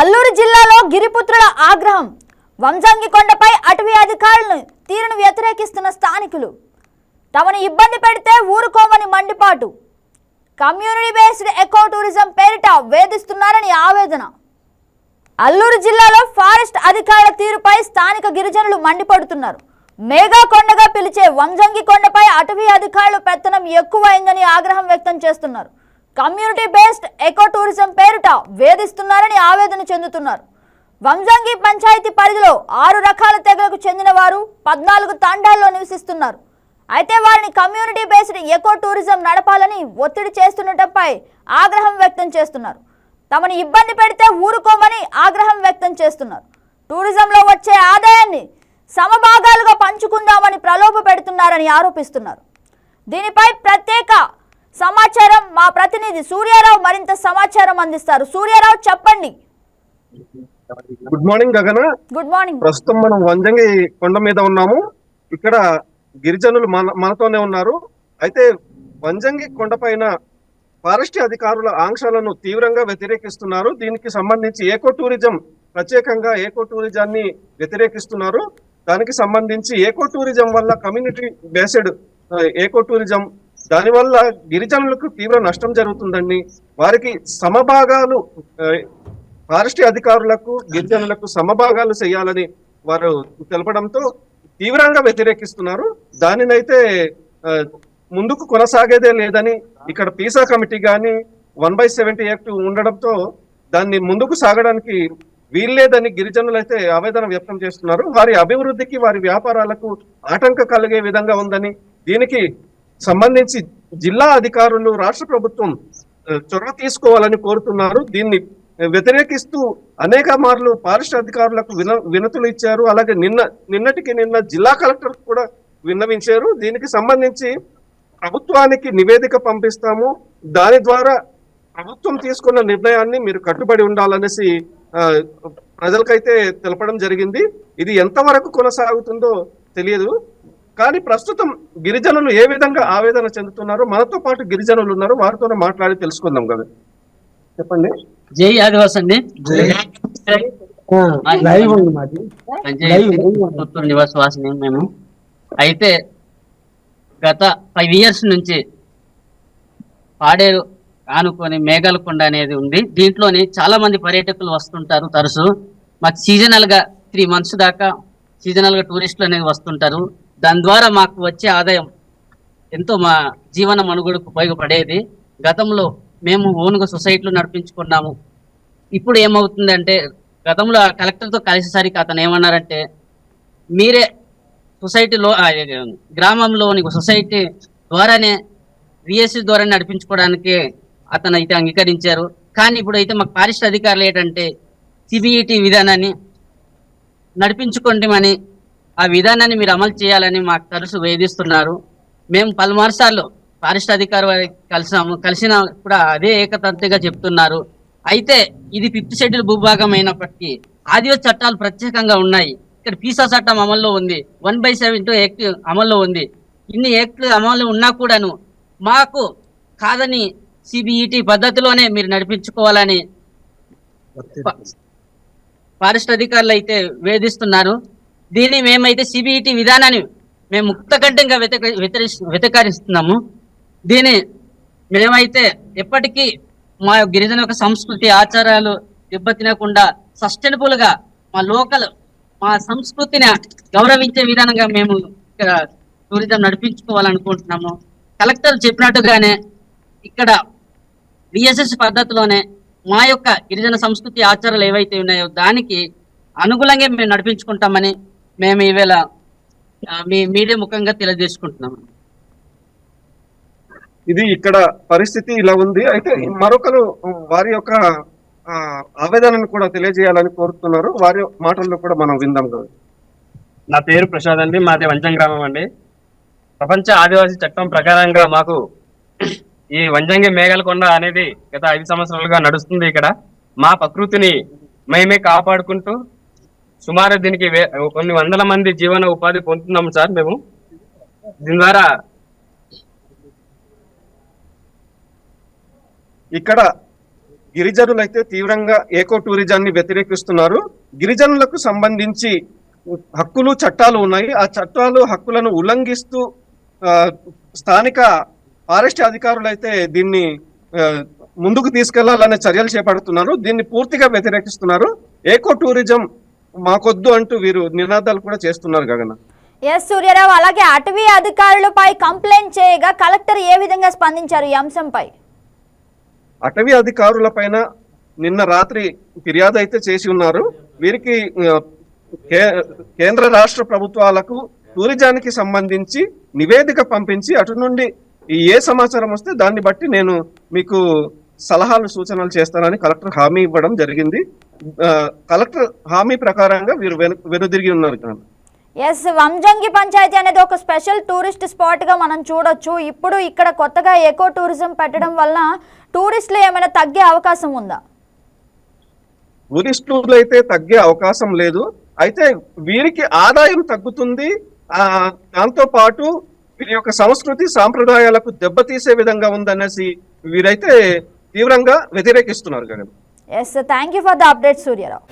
అల్లూరు జిల్లాలో గిరిపుత్రుల ఆగ్రహం. వంజంగి కొండపై అటవీ అధికారులను తీరును వ్యతిరేకిస్తున్న స్థానికులు. తమను ఇబ్బంది పెడితే ఊరుకోమని మండిపాటు. కమ్యూనిటీ బేస్డ్ ఎకో టూరిజం పేరిట వేధిస్తున్నారని ఆవేదన. అల్లూరు జిల్లాలో ఫారెస్ట్ అధికారుల తీరుపై స్థానిక గిరిజనులు మండిపడుతున్నారు. మేఘా కొండగా పిలిచే వంజంగి కొండపై అటవీ అధికారులు పెత్తనం ఎక్కువైందని ఆగ్రహం వ్యక్తం చేస్తున్నారు. కమ్యూనిటీ బేస్డ్ ఎకో టూరిజం పేరుట వేధిస్తున్నారని ఆవేదన చెందుతున్నారు. వంజంగి పంచాయతీ పరిధిలో ఆరు రకాల తెగలకు చెందిన వారు పద్నాలుగు తాండాల్లో నివసిస్తున్నారు. అయితే వారిని కమ్యూనిటీ బేస్డ్ ఎకో టూరిజం నడపాలని ఒత్తిడి చేస్తుండటంపై ఆగ్రహం వ్యక్తం చేస్తున్నారు. తమను ఇబ్బంది పెడితే ఊరుకోమని ఆగ్రహం వ్యక్తం చేస్తున్నారు. టూరిజంలో వచ్చే ఆదాయాన్ని సమభాగాలుగా పంచుకుందామని ప్రలోభ పెడుతున్నారని ఆరోపిస్తున్నారు. దీనిపై ప్రత్యేక సమాచారం మా ప్రతినిధి సూర్యారావు మరింత సమాచారం అందిస్తారు. సూర్యారావు చెప్పండి. Good morning Gagana. Good morning ప్రస్తుతం మనం వంజంగి కొండ మీద ఉన్నాము. ఇక్కడ గిరిజనులు మన మనతోనే ఉన్నారు. అయితే వంజంగి కొండ పైన ఫారెస్ట్ అధికారుల ఆంక్షలను తీవ్రంగా వ్యతిరేకిస్తున్నారు. దీనికి సంబంధించి ఏకో టూరిజం ప్రత్యేకంగా ఏకో టూరిజాన్ని వ్యతిరేకిస్తున్నారు. దానికి సంబంధించి ఏకో టూరిజం వల్ల కమ్యూనిటీ బేస్డ్ ఏకో టూరిజం దానివల్ల గిరిజనులకు తీవ్ర నష్టం జరుగుతుందండి. వారికి సమభాగాలు ఫారెస్ట్ అధికారులకు గిరిజనులకు సమభాగాలు చేయాలని వారు తెలపడంతో తీవ్రంగా వ్యతిరేకిస్తున్నారు. దానినైతే ముందుకు కొనసాగేదే లేదని ఇక్కడ పీసా కమిటీ కానీ వన్ బై సెవెంటీ యాక్ట్ ఉండడంతో దాన్ని ముందుకు సాగడానికి వీల్లేదని గిరిజనులు అయితే ఆవేదన వ్యక్తం చేస్తున్నారు. వారి అభివృద్ధికి వారి వ్యాపారాలకు ఆటంకం కలిగే విధంగా ఉందని దీనికి సంబంధించి జిల్లా అధికారులు రాష్ట్ర ప్రభుత్వం చొరవ తీసుకోవాలని కోరుతున్నారు. దీన్ని వ్యతిరేకిస్తూ అనేక మార్లు పారిశ్ర అధికారులకు విన వినతులు ఇచ్చారు. అలాగే నిన్న నిన్నటికి నిన్న జిల్లా కలెక్టర్ కూడా విన్నవించారు. దీనికి సంబంధించి ప్రభుత్వానికి నివేదిక పంపిస్తాము. దాని ద్వారా ప్రభుత్వం తీసుకున్న నిర్ణయాన్ని మీరు కట్టుబడి ఉండాలనేసి ప్రజలకైతే తెలపడం జరిగింది. ఇది ఎంతవరకు కొనసాగుతుందో తెలియదు. కానీ ప్రస్తుతం గిరిజనులు ఏ విధంగా ఆవేదన చెందుతున్నారో మనతో పాటు గిరిజనులు ఉన్నారు వారితోనే మాట్లాడి తెలుసుకుందాం కదా. చెప్పండి. జై ఆదివాస్ అండి. మేము. అయితే గత ఫైవ్ ఇయర్స్ నుంచి పాడేరు ఆనుకొని మేఘాలకొండ అనేది ఉంది. దీంట్లోని చాలా మంది పర్యాటకులు వస్తుంటారు తరచు. మాకు సీజనల్గా త్రీ మంత్స్ దాకా సీజనల్గా టూరిస్టులు అనేది వస్తుంటారు. దాని ద్వారా మాకు వచ్చే ఆదాయం ఎంతో మా జీవన మనుగడకు ఉపయోగపడేది. గతంలో మేము ఓన్గా సొసైటీలో నడిపించుకున్నాము. ఇప్పుడు ఏమవుతుందంటే గతంలో ఆ కలెక్టర్తో కలిసేసరికి అతను ఏమన్నారంటే మీరే సొసైటీలో గ్రామంలోని సొసైటీ ద్వారానే విఎస్సి ద్వారా నడిపించుకోవడానికి అతను అయితే అంగీకరించారు. కానీ ఇప్పుడు అయితే మాకు పారిశ్ర అధికారులు ఏంటంటే సిబిఈటి విధానాన్ని నడిపించుకోండి అని ఆ విధానాన్ని మీరు అమలు చేయాలని మాకు తరచు వేధిస్తున్నారు. మేము పలుమారు సార్లు ఫారెస్ట్ అధికారి వారికి కలిసాము కలిసిన కూడా అదే ఏకతంతిగా చెప్తున్నారు. అయితే ఇది ఫిఫ్త్ షెడ్యూల్ భూభాగం అయినప్పటికీ ఆదివాసీ చట్టాలు ప్రత్యేకంగా ఉన్నాయి. ఇక్కడ పీసా చట్టం అమల్లో ఉంది. One by seven two act అమల్లో ఉంది. ఇన్ని యాక్ట్లు అమల్లో ఉన్నా కూడాను మాకు కాదని సిబిఈటి పద్ధతిలోనే మీరు నడిపించుకోవాలని ఫారెస్ట్ అధికారులు అయితే వేధిస్తున్నారు. దీన్ని మేమైతే సిబిఈటి విధానాన్ని మేము ముక్తకంఠంగా వ్యతిరేక వ్యతిరేక- వ్యతిరేకిస్తున్నాము దీని మేమైతే ఎప్పటికీ మా గిరిజన యొక్క సంస్కృతి ఆచారాలు దెబ్బతినకుండా సస్టైనబుల్గా మా లోకల్ మా సంస్కృతిని గౌరవించే విధానంగా మేము ఇక్కడ టూరిజం నడిపించుకోవాలనుకుంటున్నాము. కలెక్టర్ చెప్పినట్టుగానే ఇక్కడ విఎస్ఎస్ పద్ధతిలోనే మా యొక్క గిరిజన సంస్కృతి ఆచారాలు ఏవైతే ఉన్నాయో దానికి అనుగుణంగా మేము నడిపించుకుంటామని మేము ఈవేళ మీ మీడియా ముఖంగా తెలియజేసుకుంటున్నాము ఇది ఇక్కడ పరిస్థితి ఇలా ఉంది. అయితే మరొకరు వారి యొక్క ఆ, ఆవేదనను కూడా తెలియజేయాలని కోరుతున్నారు. వారి మాటల్లో కూడా మనం విందాం కదా. నా పేరు ప్రసాద్ అండి. మాది వంచం గ్రామం అండి. ప్రపంచ ఆదివాసీ చట్టం ప్రకారంగా మాకు ఈ వంజంగి మేఘలకొండ అనేది గత ఐదు సంవత్సరాలుగా నడుస్తుంది ఇక్కడ. మా ప్రకృతిని మేమే కాపాడుకుంటూ సుమారు దీనికి కొన్ని వందల మంది జీవన ఉపాధి పొందుతున్నాము సార్ మేము. దీని ద్వారా ఇక్కడ గిరిజనులు అయితే తీవ్రంగా ఏకో టూరిజాన్ని వ్యతిరేకిస్తున్నారు. గిరిజనులకు సంబంధించి హక్కులు చట్టాలు ఉన్నాయి. ఆ చట్టాలు హక్కులను ఉల్లంఘిస్తూ స్థానిక ఫారెస్ట్ అధికారులు అయితే దీన్ని ముందుకు తీసుకెళ్ళాలనే చర్యలు చేపడుతున్నారు. దీన్ని పూర్తిగా వ్యతిరేకిస్తున్నారు. ఏకో టూరిజం మాకొద్దు అంటూ వీరు నినాదాలు కూడా చేస్తున్నారు గగన. ఎస్ సూర్యారావు అలాగే అటవీ అధికారులపై కంప్లైంట్ చేయగా కలెక్టర్ ఏ విధంగా స్పందించారు ఈ అంశంపై? అటవీ అధికారుల పైన నిన్న రాత్రి ఫిర్యాదు అయితే చేసి ఉన్నారు. వీరికి కేంద్ర రాష్ట్ర ప్రభుత్వాలకు టూరిజానికి సంబంధించి నివేదిక పంపించి అటు నుండి ఏ సమాచారం వస్తే దాన్ని బట్టి నేను మీకు సలహాలు సూచనలు చేస్తానని కలెక్టర్ హామీ ఇవ్వడం జరిగింది. కలెక్టర్ హామీ ప్రకారంగా వీరు వెను వెనుదిరిగి ఉన్నారు కానీ ఎస్ వంజంగి పంచాయతీ అనేది ఒక స్పెషల్ టూరిస్ట్ స్పాట్గా మనం చూడొచ్చు. ఇప్పుడు ఇక్కడ కొత్తగా ఎకో టూరిజం పెట్టడం వల్ల టూరిస్టులు ఏమైనా తగ్గే అవకాశం ఉందా? టూరిస్టులు అయితే తగ్గే అవకాశం లేదు. అయితే వీరికి ఆదాయం తగ్గుతుంది. ఆ దాంతో పాటు వీరి యొక్క సంస్కృతి సాంప్రదాయాలకు దెబ్బతీసే విధంగా ఉందనేసి వీరైతే తీవ్రంగా వ్యతిరేకిస్తున్నారు Gagan yes thank you for the update Suryarao